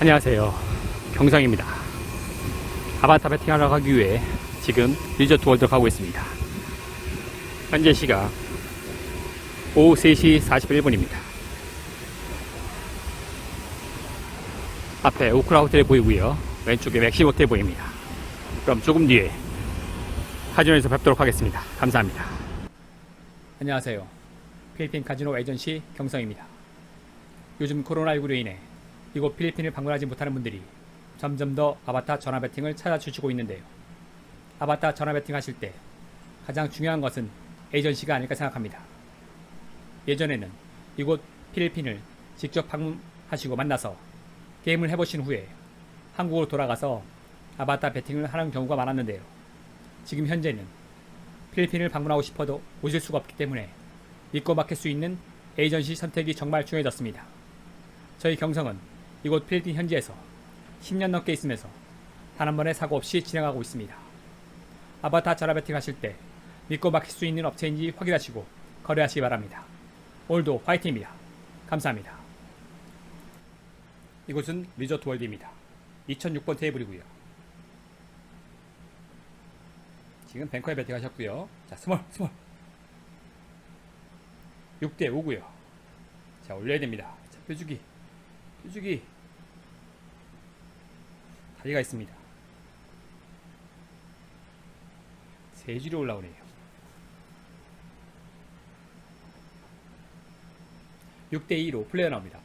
안녕하세요. 경상입니다. 아바타 배팅하러 가기 위해 지금 리조트 월드 가고 있습니다. 현재 시각 오후 3시 41분입니다. 앞에 오크라 호텔이 보이고요. 왼쪽에 맥시 호텔 보입니다. 그럼 조금 뒤에 카지노에서 뵙도록 하겠습니다. 감사합니다. 안녕하세요. 필리핀 카지노 에이전시 경성입니다. 요즘 코로나19로 인해 이곳 필리핀을 방문하지 못하는 분들이 점점 더 아바타 전화 배팅을 찾아주시고 있는데요. 아바타 전화 배팅 하실 때 가장 중요한 것은 에이전시가 아닐까 생각합니다. 예전에는 이곳 필리핀을 직접 방문하시고 만나서 게임을 해보신 후에 한국으로 돌아가서 아바타 배팅을 하는 경우가 많았는데요. 지금 현재는 필리핀을 방문하고 싶어도 오실 수가 없기 때문에 믿고 맡길 수 있는 에이전시 선택이 정말 중요해졌습니다. 저희 경성은 이곳 필리핀 현지에서 10년 넘게 있으면서 단 한 번의 사고 없이 진행하고 있습니다. 아바타 배팅 하실 때 믿고 맡길 수 있는 업체인지 확인하시고 거래하시기 바랍니다. 오늘도 화이팅입니다. 감사합니다. 이곳은 리조트 월드입니다. 2006번 테이블이고요. 지금 뱅커에 배팅 하셨고요. 자, 스몰, 스몰. 6대 5고요. 자, 올려야 됩니다. 자, 뾰주기. 뾰주기. 다리가 있습니다. 세 줄이 올라오네요. 6대2로 플레이어 나옵니다.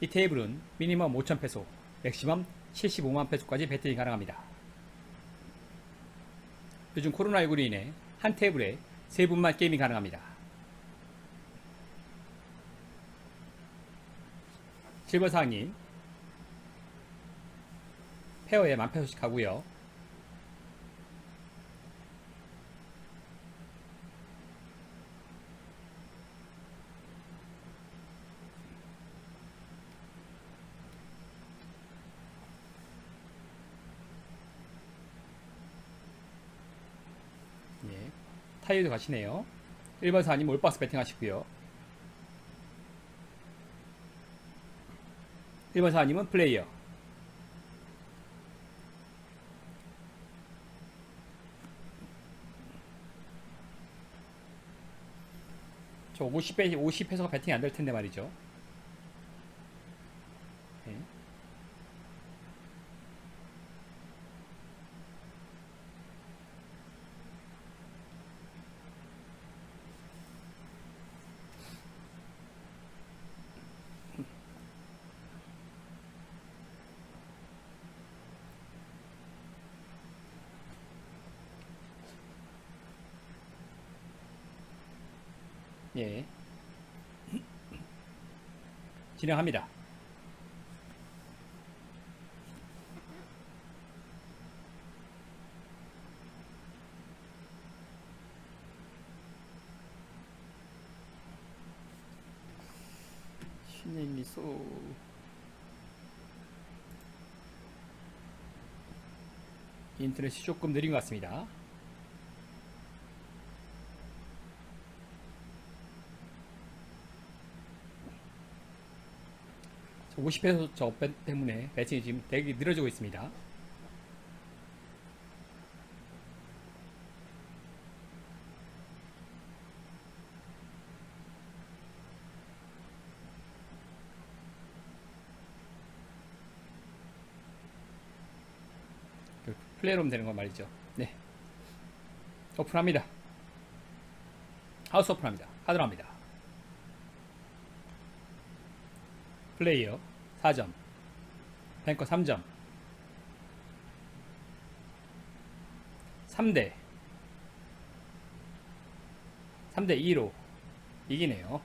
이 테이블은 미니멈 5,000페소, 맥시멈 75만 페소까지 배팅이 가능합니다. 요즘 코로나19로 인해 한 테이블에 세 분만 게임이 가능합니다. 7번 사장님 페어에 만 페소씩 가고요. 예, 타이어도 가시네요. 1번 사장님 올박스 배팅 하시고요. 1번 사장님은 플레이어. 저 50배, 50회서가 배팅이 안 될 텐데 말이죠. 네. 예. 진행합니다. 신의 미소. 인터넷이 조금 느린 것 같습니다. 50회소 저 배- 때문에 배팅이 지금 되게 늘어지고 있습니다. 그 플레이로 되는 건 말이죠. 네. 오픈합니다. 하우스 오픈합니다. 하드합니다. 플레이어 4점 뱅커 3점 3대 3대 2로 이기네요.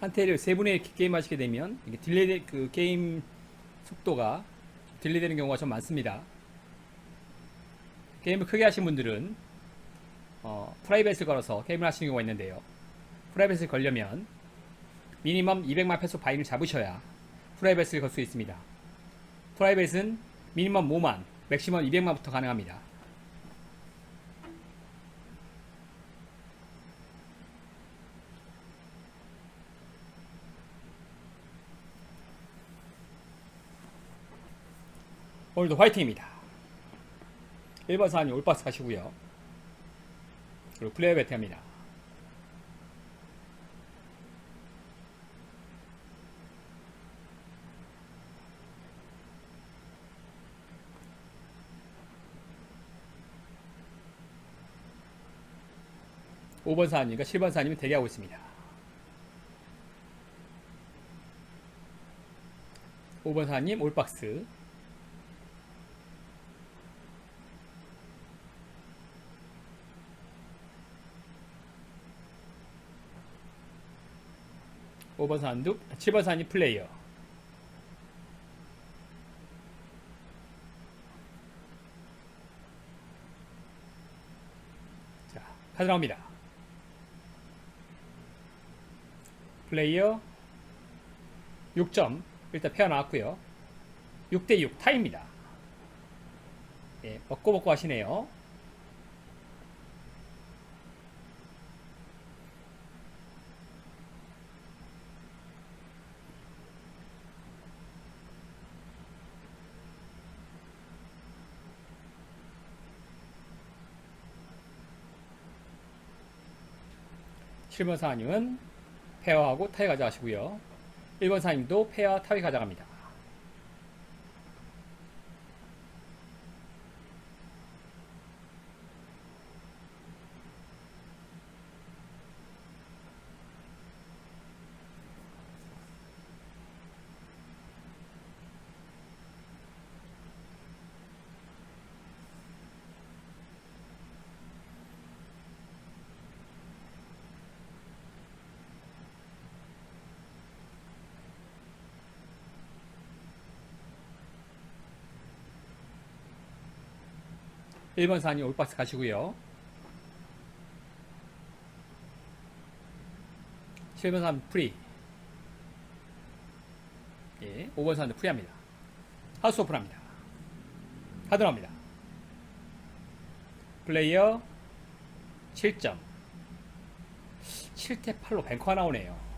한 테일을 세 분의 게임 하시게 되면 딜레이 그 게임 속도가 딜레이 되는 경우가 좀 많습니다 게임을 크게 하신 분들은 어, 프라이빗을 걸어서 게임을 하시는 경우가 있는데요. 프라이빗을 걸려면 미니멈 200만 패소 바인을 잡으셔야 프라이빗을 걸 수 있습니다. 프라이빗은 미니멈 5만, 맥시멈 200만부터 가능합니다. 오늘도 화이팅입니다. 1번 사장님 올박스 가시고요. 그리고 플레이어 배팅합니다. 오번 사장님과 7번 사장님이 대기하고 있습니다. 5번 사장님 올박스 오번 사람도 7번 사람이 플레이어. 자 카드 나옵니다. 플레이어 6점. 일단 페어 나왔고요. 6대6 타입니다. 예, 먹고 먹고 하시네요 칠번 사장님은 페어하고 타이 가져가시고요. 1번 사장님도 페어 타이 가져갑니다 1번 사장님 올박스 가시고요. 7번 사람 프리. 예, 5번 사람도 프리합니다. 하우스 오픈합니다. 카드 나옵니다. 플레이어 7점. 7대 8로 뱅커가 나오네요